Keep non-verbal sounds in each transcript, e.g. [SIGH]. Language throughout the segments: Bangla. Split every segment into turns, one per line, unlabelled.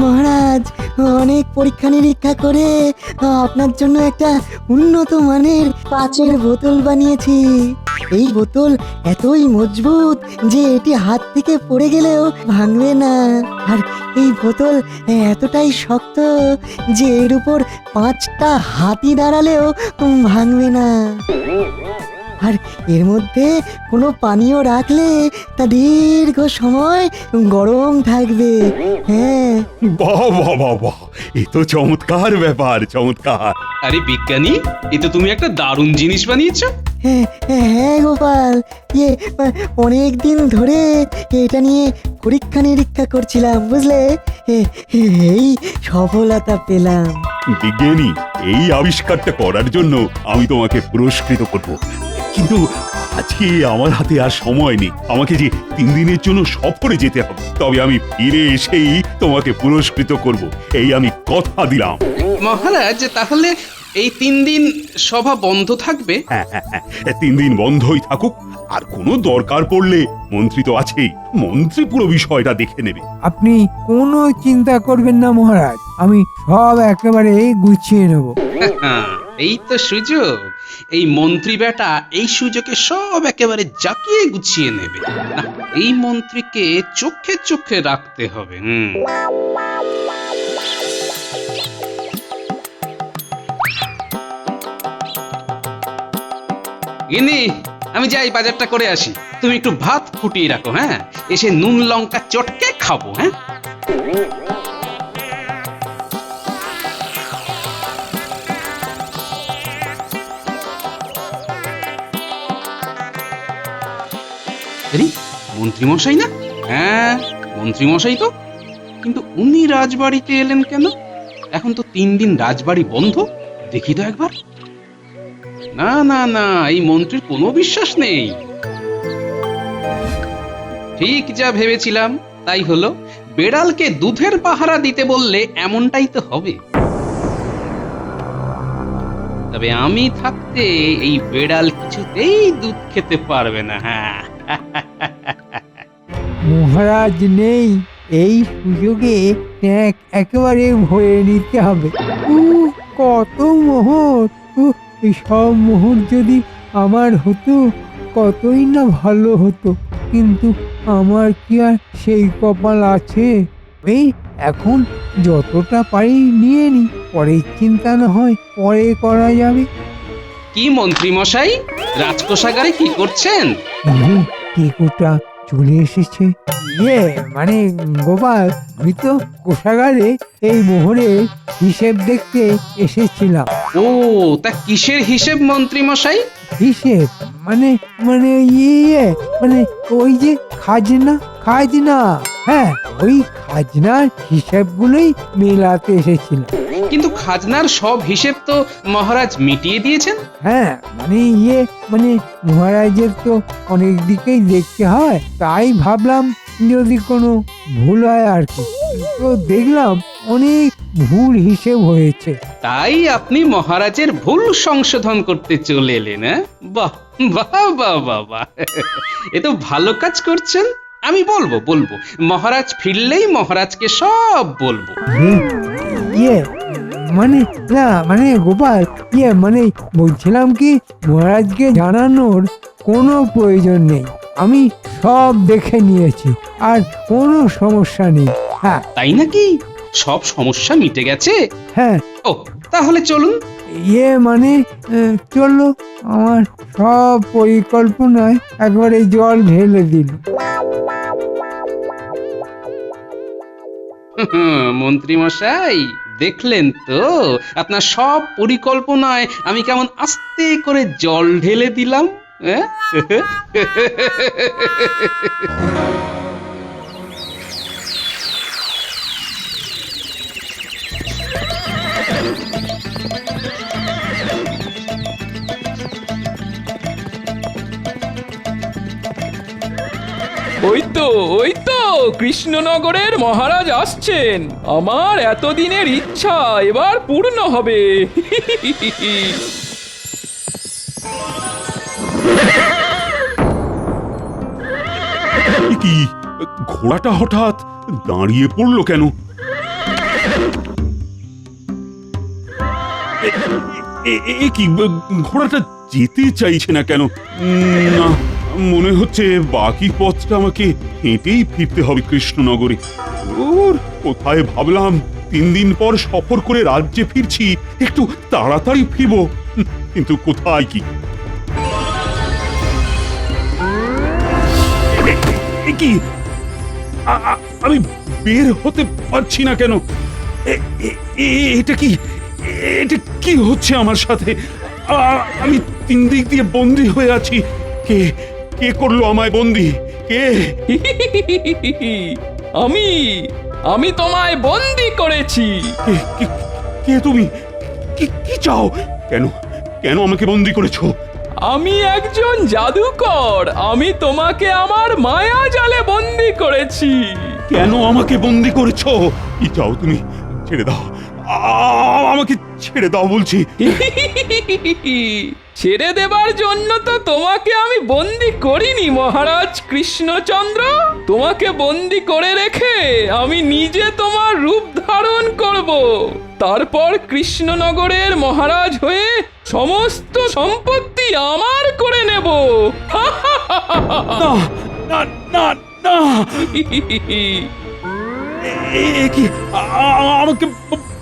মহারাজ, অনেক পরীক্ষা নিরীক্ষা করে আপনার জন্য একটা উন্নত মানের কাচের বোতল বানিয়েছি। এই বোতল এতই মজবুত যে এটি হাত থেকে পড়ে গেলেও ভাঙবে না। আর এই বোতল এতটাই শক্ত যে এর উপর পাঁচটা হাতি দাঁড়ালেও ভাঙবে না। আর এর মধ্যে কোনো পানীয় রাখলে তা দীর্ঘ সময় গরম থাকবে। হ্যাঁ।
বাহ বাহ বাহ বাহ। এ তো চমৎকার ব্যাপার চমৎকার।
আরে বিজ্ঞানী এ তো তুমি একটা দারুণ জিনিস বানিয়েছো।
হ্যাঁ হ্যাঁ গোপাল। ইয়ে অনেক দিন ধরে এটা নিয়ে পরীক্ষা নিরীক্ষা করছিলাম বুঝলে? এই সফলতা পেলাম।
বিজ্ঞানী এই আবিষ্কারটা করার জন্য আমি তোমাকে পুরস্কৃত করব। কিন্তু আজকে আমার হাতে আর সময় নেই। আমাকে যে তিন দিনের জন্য সফরে যেতে হবে তবে আমি ফিরে এসেই তোমাকে পুরস্কৃত করব। এই আমি কথা দিলাম।
মহারাজ তাহলে এই তিন দিন সভা বন্ধ থাকবে?
হ্যাঁ হ্যাঁ হ্যাঁ তিন দিন বন্ধই থাকুক আর কোনো দরকার পড়লে মন্ত্রী তো আছেই মন্ত্রী পুরো বিষয়টা দেখে নেবে।
আপনি কোনো চিন্তা করবেন না মহারাজ আমি সব একেবারে গুছিয়ে নেব।
হ্যাঁ, এই তো সুযোগ। এই মন্ত্রী বেটা এই সুযোগে সব একেবারে জাকিয়ে গুছিয়ে নেবে। এই মন্ত্রীকে চোখে চোখে রাখতে হবে, হুম। আমি যাই, বাজারটা করে আসি। তুমি একটু ভাত ফুটিয়ে রাখো হ্যাঁ? এসে নুন লঙ্কা চটকে খাব হ্যাঁ? আরে, মন্ত্রীমশাই না? হ্যাঁ মন্ত্রীমশাই তো। কিন্তু উনি রাজবাড়িতে এলেন কেন? এখন তো তিন দিন রাজবাড়ি বন্ধ, দেখি তো একবার। না না না, এই মন্ত্রীর কোনো বিশ্বাস নেই। ঠিক যা ভেবেছিলাম, তাই হলো, বেড়ালকে দুধের পাহারা দিতে বললে এমনটাই তো হবে। তবে আমি থাকতে এই বেড়াল কিছুতেই দুধ খেতে পারবে না হ্যাঁ।
মহারাজ নেই এই সুযোগে ট্যাঁক একেবারে ভরে নিতে হবে। উহ, কত মোহর উহ, এই সব মোহর যদি আমার হতো কতই না ভালো হতো। কিন্তু আমার কি আর সেই কপাল আছে? এই এখন যতটা পারি নিয়ে নি পরের চিন্তা না হয় পরে করা যাবে।
কি মন্ত্রী মশাই? রাজকোষাগারে কি করছেন?
টেকুটা চলে এসেছে। ইয়ে মানে গোপাল আমি তো কোষাগারে এই মোহরে হিসেব দেখতে এসেছিলাম।
ও তা কিসের হিসেব মন্ত্রী মশাই
হিসেব মানে মানে ইয়ে মানে ওই যে খাজনা খাজনা। হ্যাঁ ওই খাজনার হিসেবগুলোই মেলাতে এসেছিলাম।
কিন্তু খাজনার সব হিসেব তো মহারাজ মিটিয়ে দিয়েছেন।
হ্যাঁ মানে ইয়ে মানে মহারাজের তো অনেক দিকেই দেখতে হয়। তাই ভাবলাম যদি কোনো ভুল হয় আর কি। তো দেখলাম অনেক ভুল হিসেব হয়েছে।
তাই আপনি মহারাজের ভুল সংশোধন করতে চলে এলেন হ্যাঁ? বাহ বাহ বাহ বাহ বাহ। এ তো ভালো কাজ করছেন। আমি বলব বলব। মহারাজ ফিরলেই মহারাজকে সব বলব।
ইয়ে, ইয়ে মানে না মানে গোপাল ইয়ে মানে বলছিলাম কি মহারাজকে জানানোর কোনো প্রয়োজন নেই। আমি সব দেখে নিয়েছি আর কোনো সমস্যা নেই। হ্যাঁ।
তাই নাকি? সব সমস্যা মিটে গেছে?
হ্যাঁ।
ও তাহলে চলুন।
ইয়ে মানে চলল আমার সব পরিকল্পনায় একবারে জল ঢেলে দিল
মন্ত্রী মশাই দেখলেন তো আপনার সব পরিকল্পনায় আমি কেমন আস্তে করে জল ঢেলে দিলাম হ্যাঁ?
ওই তো ওই তো কৃষ্ণনগরের মহারাজ আসছেন। আমার এতদিনের ইচ্ছা এবার পূর্ণ হবে।
কি? ঘোড়াটা হঠাৎ দাঁড়িয়ে পড়ল কেন? এ- কি? ঘোড়াটা যেতে চাইছে না কেন? না। মনে হচ্ছে বাকি পথটা আমাকে হেঁটেই ফিরতে হবে কৃষ্ণনগরে। ওর কোথায় ভাবলাম তিন দিন পর সফর করে রাজ্যে ফিরছি, একটু তাড়াতাড়ি ফিরবো। কিন্তু কোথায় কি? কি? আমি বের হতে পারছি না কেন? এটা কি? এটা কি হচ্ছে আমার সাথে? আমি তিন দিক দিয়ে বন্দি হয়ে আছি। কে কে করল আমায় বন্দি? কে?
আমি আমি তোমায় বন্দি করেছি।
কে কে- কে তুমি? কি কি চাও? কেন কেন আমাকে বন্দি করেছ?
আমি একজন জাদুকর আমি তোমাকে আমার মায়া জালে বন্দি করেছি।
কেন আমাকে বন্দি করেছ? কি চাও তুমি? ছেড়ে দাও। আমাকে ছেড়ে দাও বলছি। [LAUGHS]
ছেড়ে দেবার জন্য তো তোমাকে আমি বন্দি করিনি মহারাজ কৃষ্ণচন্দ্র। তোমাকে বন্দি করে রেখে আমি নিজে তোমার রূপ ধারণ করব। তারপর কৃষ্ণনগরের মহারাজ হয়ে সমস্ত সম্পত্তি আমার করে নেব। [LAUGHS]
না না না [LAUGHS] কি? আমাকে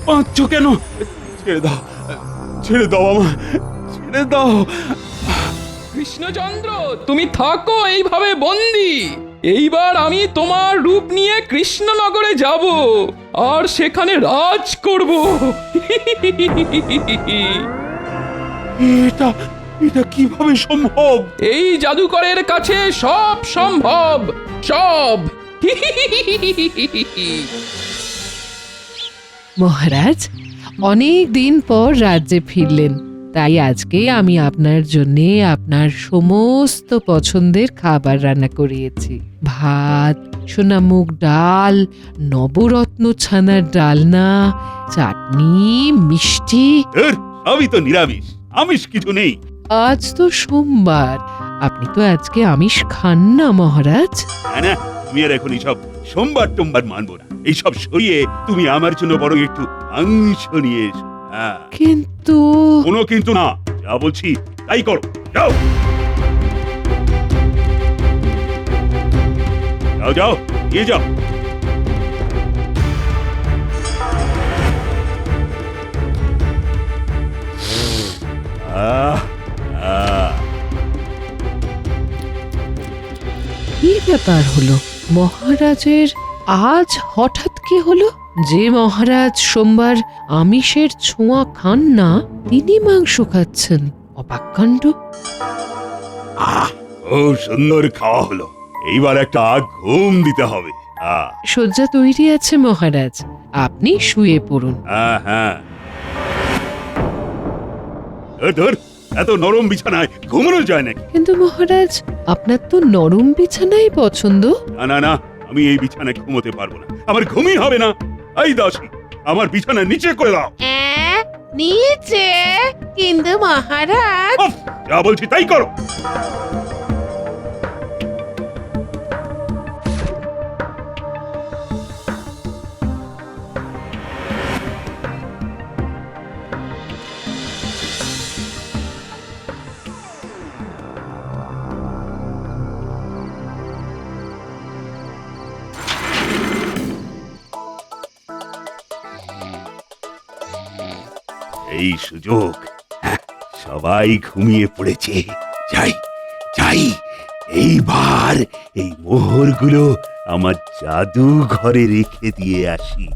বাঁধছো কেন? ছেড়ে দাও ছেড়ে দাও আমার ছেড়ে দাও।
কৃষ্ণচন্দ্র তুমি থাকো এইভাবে বন্দি। এইবার আমি তোমার রূপ নিয়ে কৃষ্ণনগরে যাব আর সেখানে রাজ করব।
এটা এটা কীভাবে সম্ভব?
এই জাদুকরের কাছে সব সম্ভব সব।
মহারাজ অনেক দিন পর রাজ্যে ফিরলেন তাই আজকে আমি আপনার জন্য আপনার সমস্ত পছন্দের খাবার রান্না করিয়েছি। ভাত সোনামুগ ডাল নবরত্ন ছানার ডালনা চাটনি মিষ্টি।
সবই তো নিরামিষ আমিষ কিছু নেই।
আজ তো সোমবার আপনি তো আজকে আমিষ খান না মহারাজ।
না তুমি আর এখন সব সোমবার টোমবার মানবো না। এইসব সরিয়ে তুমি আমার জন্য বরং একটু মাংস নিয়ে এসো। হ্যাঁ।
কিন্তু
কোনো কিন্তু না। যা বলছি তাই করো। যাও। যাও যাও নিয়ে যাও। আহ আহ।
কি ব্যাপার হলো? মহারাজের আজ হঠাৎ কি হলো? যে মহারাজ সোমবার আমিষের ছোঁয়া খান না তিনি মাংস খাচ্ছেন। অবাককাণ্ড
আহ খুব সুন্দর খাওয়া হলো। এইবার একটা ঘুম দিতে হবে। আহ।
শয্যা তৈরি আছে মহারাজ। আপনি শুয়ে পড়ুন।
হ্যাঁ হ্যাঁ। ধুর, ধুর, এত নরম বিছানায় ঘুমানো যায় নাকি?
কিন্তু মহারাজ আপনার তো নরম বিছানাই পছন্দ।
না না না আমি এই বিছানায় ঘুমোতে পারব না। আমার ঘুমই হবে না। এই দাসী আমার বিছানা নিচে করে দাও।
নিচে? কিন্তু মহারাজ।
যা বলছি তাই করো। এই সুযোগ। হ্যাঁ, সবাই ঘুমিয়ে পড়েছে। যাই যাই এইবার এই মোহরগুলো আমার জাদু ঘরে রেখে দিয়ে আসি।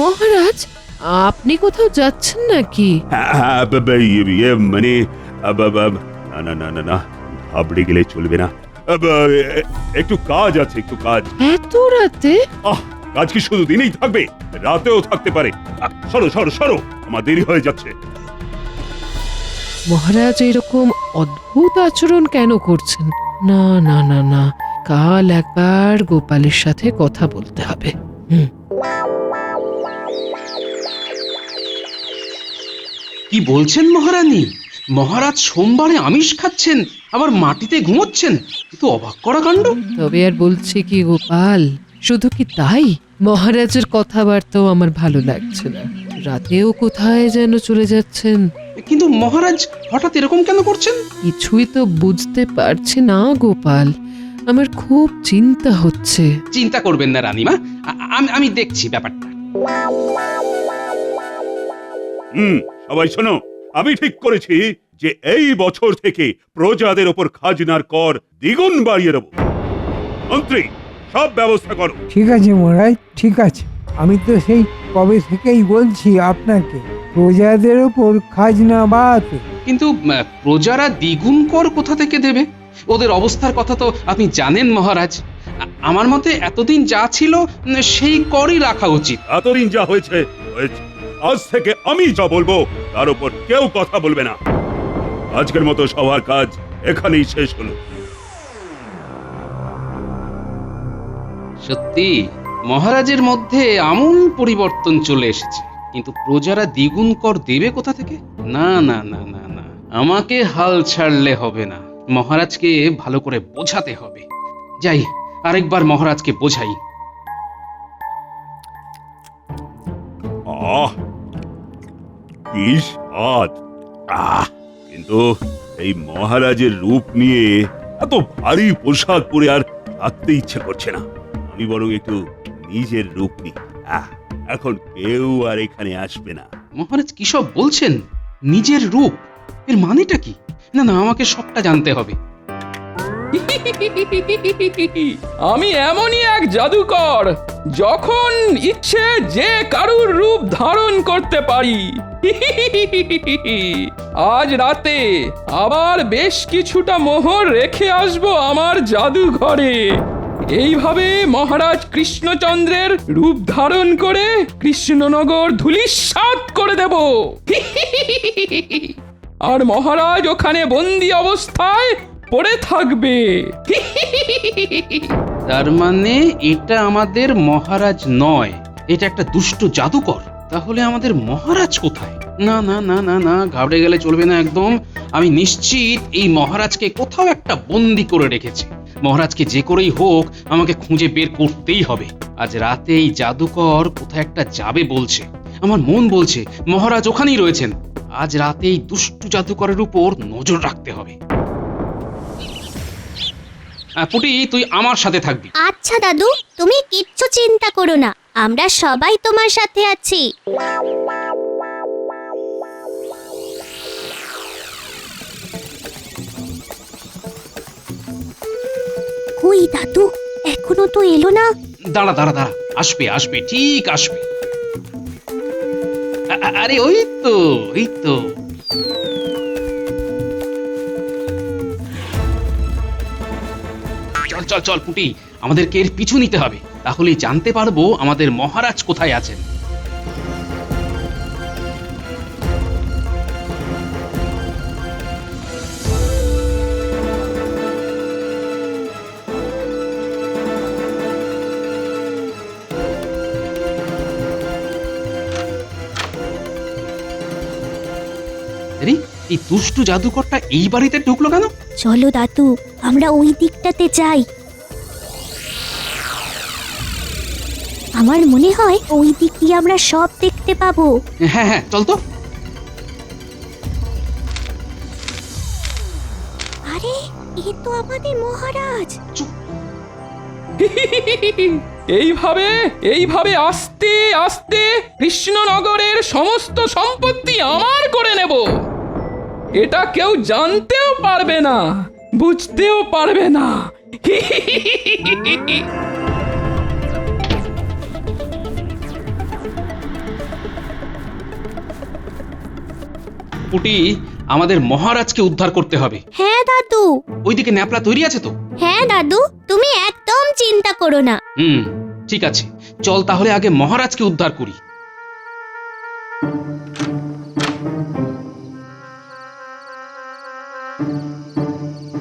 মহারাজ আপনি কোথাও যাচ্ছেন নাকি?
হ্যাঁ, হ্যাঁ, ব- ব- ইয়ে- ইয়ে, মানে আ, ব- ব- না না না না না ঘাবড়ে গেলে চলবে না। আ, এ- একটু কাজ আছে একটু কাজ।
এত রাতে?
আহ কাজ কি শুধু দিনেই থাকবে? রাতেও থাকতে পারে। আহ, সরো সরো সরো আমার দেরি হয়ে যাচ্ছে।
মহারাজ এরকম অদ্ভুত আচরণ কেন করছেন? না না না না কাল একবার গোপালের সাথে কথা বলতে হবে। হুম।
কি বলছেন মহারানী? মহারাজ সোমবারে আমিষ খাচ্ছেন আবার মাটিতে ঘুমোচ্ছেন। এ তো অবাক করা কাণ্ড।
তবে আর বলছে কি গোপাল শুধু কি তাই? মহারাজের কথাবার্তাও আমার ভালো লাগছে না। রাতেও কোথায় যেন চলে যাচ্ছেন?
কিন্তু মহারাজ হঠাৎ এরকম কেন করছেন?
কিছুই তো বুঝতে পারছি না গোপাল। আমার খুব চিন্তা হচ্ছে।
চিন্তা করবেন না রানীমা। আমি আমি দেখছি ব্যাপারটা।
হুম সবাই শোনো আমি ঠিক করেছি যে এই বছর থেকে প্রজাদের ওপর খাজনার কর দ্বিগুণ বাড়িয়ে দেবো। মন্ত্রী সব ব্যবস্থা করো।
ঠিক আছে মহারাজ ঠিক আছে। আমি তো সেই কবে থেকেই বলছি আপনাকে প্রজাদের ওপর খাজনা বাড়াতে।
কিন্তু আহ, প্রজারা দ্বিগুণ কর কোথা থেকে দেবে? ওদের অবস্থার কথা তো আপনি জানেন মহারাজ। আ- আমার মতে এতদিন যা ছিল উম, সেই করই রাখা উচিত।
এতদিন যা হয়েছে হয়েছে। আজ থেকে আমি যা বলব, তার উপর কেউ কথা বলবে না। আজকের মতো সবার কাজ এখানেই শেষ হলো।
সত্যি, মহারাজের মধ্যে আমূল পরিবর্তন চলে এসেছে। কিন্তু প্রজারা দ্বিগুণ কর দেবে কোথা থেকে? না না না না না। আমাকে হাল ছাড়লে হবে না। মহারাজকে ভালো করে বোঝাতে হবে। যাই, আরেকবার মহারাজকে বোঝাই।
আহ, কিন্তু এই মহারাজের রূপ নিয়ে এত ভারী পোশাক পরে আর থাকতে ইচ্ছে করছে না। আমি বরং একটু নিজের রূপ নিই। আহ, এখন কেউ আর এখানে আসবে না।
মহারাজ, কি সব বলছেন? নিজের রূপ? এর মানেটা কি? না না, আমাকে সবটা জানতে হবে।
আমি এমনই এক জাদুকর, যখন ইচ্ছে যে কারুর রূপ ধারণ করতে পারি। আজ রাতে আবার বেশ কিছুটা মোহর রেখে আসব আমার জাদুঘরে। এইভাবে মহারাজ কৃষ্ণচন্দ্রের রূপ ধারণ করে কৃষ্ণনগর ধুলিস্বাত করে দেব। আর মহারাজ ওখানে বন্দি অবস্থায় পড়ে থাকবে।
তার মানে এটা আমাদের মহারাজ নয়, এটা একটা দুষ্ট জাদুকর। তাহলে আমাদের মহারাজ কোথায়? না না না না না, ঘাবড়ে গেলে চলবে না একদম। আমি নিশ্চিত এই মহারাজকে কোথাও একটা বন্দি করে রেখেছে। মহারাজকে যে করেই হোক, আমাকে খুঁজে বের করতেই হবে। আজ রাতে এই জাদুকর কোথায় একটা যাবে বলছে। আমার মন বলছে, মহারাজ ওখানেই রয়েছেন। আজ রাতে এই দুষ্টু জাদুকরের উপর নজর রাখতে হবে। পুটি তুই আমার সাথে থাকবি।
আচ্ছা দাদু তুমি কিচ্ছু চিন্তা করো না। আমরা সবাই তোমার সাথে আছি। কই দাদু? এখনও তো এলো না।
দাঁড়া দাঁড়া দাঁড়া। আসবে আসবে ঠিক আসবে। আ- আ- আরে ওই তো ওই তো। চল চল, পুটি, আমাদেরকে এর পিছু নিতে হবে। তাহলেই জানতে পারব আমাদের মহারাজ কোথায় আছেন। এই দুষ্টু জাদুকরটা এই বাড়িতে ঢুকলো কেন?
চলো দাদু, আমরা ওই দিকটাতে যাই। আমার মনে হয় ওই দিক দিয়ে আমরা সব দেখতে পাবো।
হ্যাঁ হ্যাঁ চল তো।
আরে এ তো আমাদের মহারাজ।
এইভাবে এইভাবে আস্তে আস্তে কৃষ্ণনগরের সমস্ত সম্পত্তি আমার করে নেব। এটা কেউ জানতেও পারবে না বুঝতেও পারবে না। [LAUGHS]
পুটি আমাদের মহারাজকে উদ্ধার করতে হবে।
হ্যাঁ দাদু।
ওইদিকে ন্যাপলা তৈরি আছে তো?
হ্যাঁ দাদু তুমি একদম চিন্তা করো না।
হুম ঠিক আছে। চল তাহলে আগে মহারাজকে উদ্ধার করি।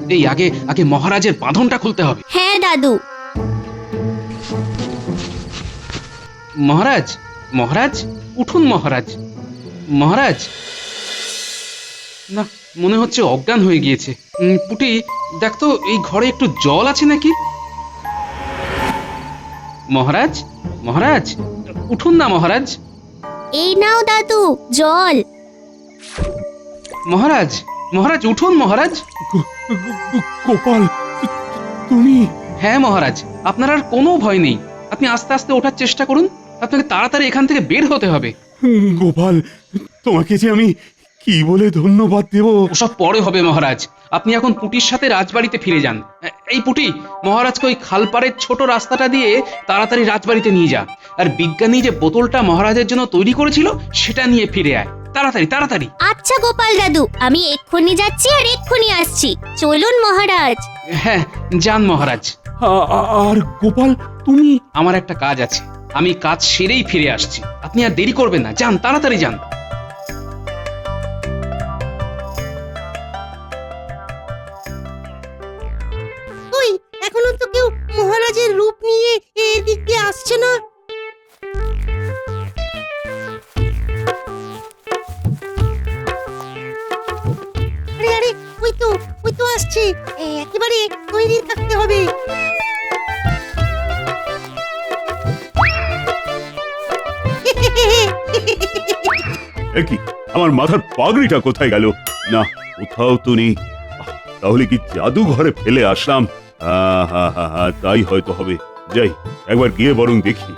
এই আগে আগে মহারাজের বাঁধনটা খুলতে হবে।
হ্যাঁ দাদু।
মহারাজ মহারাজ উঠুন মহারাজ। মহারাজ না মনে হচ্ছে অজ্ঞান হয়ে গিয়েছে। পুটি দেখ তো এই ঘরে একটু জল আছে নাকি? মহারাজ মহারাজ উঠুন না মহারাজ।
এই নাও দাদু জল।
মহারাজ মহারাজ উঠুন মহারাজ।
গোপাল তুমি?
হ্যাঁ মহারাজ আপনার আর কোনো ভয় নেই। আপনি আস্তে আস্তে ওঠার চেষ্টা করুন আপনাকে তাড়াতাড়ি এখান থেকে বের হতে হবে।
গোপাল তোমাকে যে আমি কি বলে ধন্যবাদ দেব?
ওসব পরে হবে মহারাজ। আপনি এখন পুটির সাথে রাজবাড়িতে ফিরে যান। এই পুটি মহারাজকে ওই খালপাড়ের ছোট রাস্তাটা দিয়ে তাড়াতাড়ি রাজবাড়িতে নিয়ে যা। আর বিজ্ঞানী যে বোতলটা মহারাজের জন্য তৈরি করেছিল সেটা নিয়ে ফিরে আয়। তাড়াতাড়ি তাড়াতাড়ি।
আচ্ছা গোপাল দাদু আমি এক্ষুনি যাচ্ছি আর এক্ষুনি আসছি। চলুন মহারাজ।
হ্যাঁ যান মহারাজ।
আর গোপাল তুমি?
আমার একটা কাজ আছে। আমি কাজ সেরেই ফিরে আসছি। আপনি আর দেরি করবেন না। যান তাড়াতাড়ি যান।
কি আমার মাথার পাগড়িটা কোথায় গেল? না কোথাও তো নেই। তাহলে কি জাদু ঘরে ফেলে আসলাম? আহ, হা, হা, হা, তাই হয়তো হবে। যাই একবার গিয়ে বরং দেখি।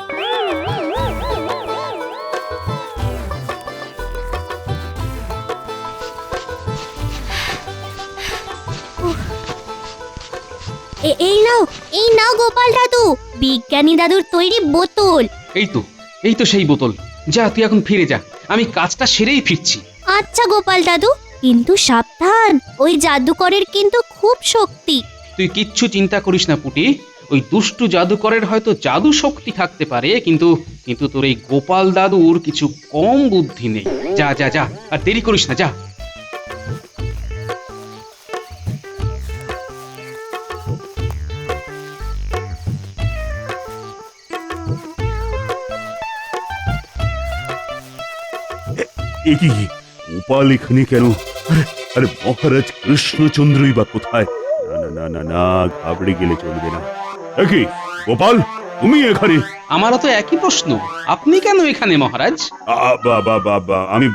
এই নাও এই নাও গোপাল দাদু। বিজ্ঞানী দাদুর তৈরি বোতল।
এই তো এই তো সেই বোতল। যা তুই এখন ফিরে যা। আমি কাজটা সেরেই ফিরছি।
আচ্ছা গোপাল দাদু কিন্তু সাবধান। ওই জাদুকরের কিন্তু খুব শক্তি।
তুই কিচ্ছু চিন্তা করিস না পুটি। ওই দুষ্টু জাদুকরের হয়তো জাদু শক্তি থাকতে পারে কিন্তু কিন্তু তোর এই গোপাল দাদুর কিছু কম বুদ্ধি নেই। যা যা যা আর দেরি করিস না যা।
কি গোপাল এখানে কেন? আরে আরে মহারাজ কৃষ্ণচন্দ্রই বা কোথায়? না না না না ঘাবড়ে গেলে চলবে না। কি গোপাল তুমি এখানে?
আমারও তো একই প্রশ্ন। আপনি কেন এখানে মহারাজ?
আ, বা, আমি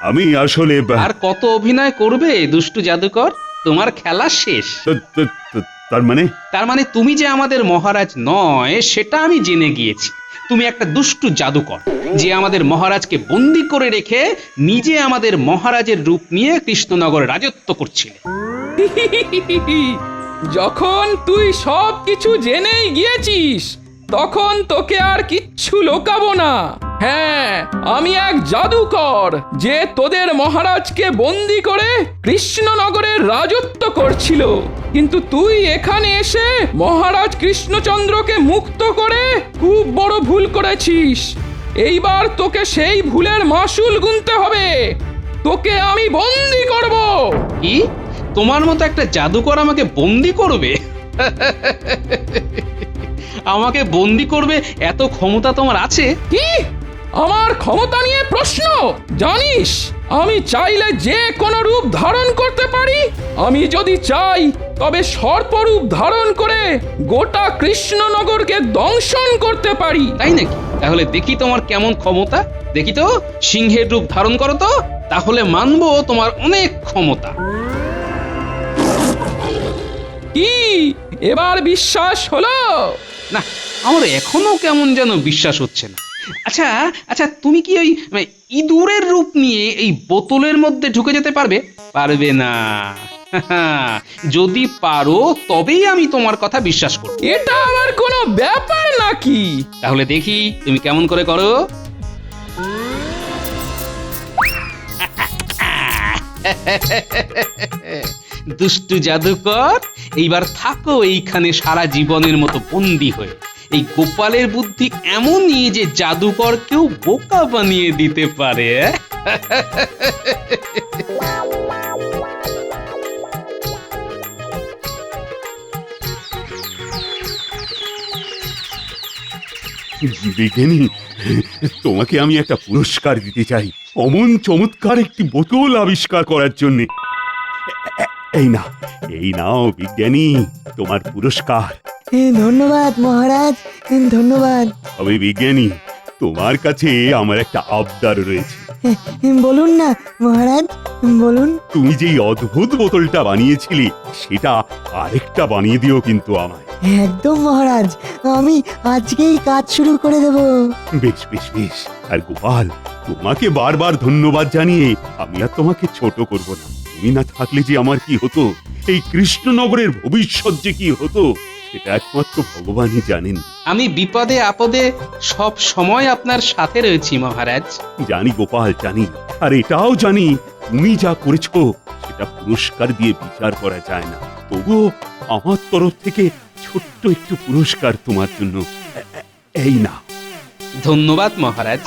আমি আসলে
আর কত অভিনয় করবে দুষ্টু জাদুকর? তোমার খেলা শেষ।
তার মানে?
তার মানে তুমি যে আমাদের মহারাজ নয় সেটা আমি জেনে গিয়েছি। তুমি একটা দুষ্টু জাদুকর, যে আমাদের মহারাজকে বন্দি করে রেখে নিজে আমাদের মহারাজের রূপ নিয়ে কৃষ্ণনগরে রাজত্ব করছিলে। [LAUGHS]
যখন তুই সব কিছু জেনেই গিয়েছিস তখন তোকে আর কিচ্ছু লোকাবো না। হ্যাঁ আমি এক জাদুকর, যে তোদের মহারাজকে বন্দি করে কৃষ্ণনগরের রাজত্ব করছিল। কিন্তু তুই এখানে এসে মহারাজ কৃষ্ণচন্দ্রকে মুক্ত করে খুব বড় ভুল করেছিস। এইবার তোকে সেই ভুলের মাসুল গুনতে হবে। তোকে আমি বন্দি করব।
কি? তোমার মতো একটা জাদুকর আমাকে বন্দি করবে? [LAUGHS] আমাকে বন্দি করবে? এত ক্ষমতা তোমার আছে?
কি? আমার ক্ষমতা নিয়ে প্রশ্ন? জানিস আমি চাইলে যে কোনো রূপ ধারণ করতে পারি। আমি যদি চাই তবে সর্পরূপ ধারণ করে গোটা কৃষ্ণনগরকে দংশন করতে পারি।
তাই নাকি? তাহলে দেখি তোমার কেমন ক্ষমতা। দেখি তো সিংহের রূপ ধারণ করো তো তাহলে মানবো তোমার অনেক ক্ষমতা।
কি? এবার বিশ্বাস হলো?
না আমার এখনও কেমন যেন বিশ্বাস হচ্ছে না। আচ্ছা আচ্ছা তুমি কি ওই মানে, ইঁদুরের রূপ নিয়ে এই বোতলের মধ্যে ঢুকে যেতে পারবে? পারবে না। [LAUGHS] যদি পারো তবেই আমি তোমার কথা বিশ্বাস করব।
এটা আমার কোনো ব্যাপার নাকি?
তাহলে দেখি তুমি কেমন করে করো। [LAUGHS] দুষ্টু জাদুকর, এইবার থাকো এইখানে সারা জীবনের মতো বন্দি হয়ে। এই গোপালের বুদ্ধি এমনই যে জাদুকরকেও বোকা বানিয়ে দিতে পারে।
বিজ্ঞানী তোমাকে আমি একটা পুরস্কার দিতে চাই। অমন চমৎকার একটি বোতল আবিষ্কার করার জন্য। এই না এই নাও বিজ্ঞানী তোমার পুরস্কার।
ধন্যবাদ মহারাজ ধন্যবাদ।
তবে বিজ্ঞানী তোমার কাছে আমার একটা আবদার রয়েছে।
বলুন না মহারাজ বলুন।
তুমি যেই অদ্ভুত বোতলটা বানিয়েছিলে সেটা আরেকটা বানিয়ে দিও কিন্তু আমায়।
একদম মহারাজ আমি আজকেই কাজ শুরু করে দেব।
বেশ বেশ বেশ। আর গোপাল তোমাকে বারবার ধন্যবাদ জানিয়ে আমি আর তোমাকে ছোট করব না। তুমি না থাকলে যে আমার কি হতো? এই কৃষ্ণনগরের ভবিষ্যৎ যে কি হতো সেটা একমাত্র ভগবানই জানেন।
আমি বিপদে আপদে সব সময় আপনার সাথে রয়েছি মহারাজ।
জানি গোপাল জানি। আর এটাও জানি তুমি যা করেছ সেটা পুরস্কার দিয়ে বিচার করা যায় না। তবুও আমার তরফ থেকে ছোট্ট একটু পুরস্কার তোমার জন্য। এই না
ধন্যবাদ মহারাজ।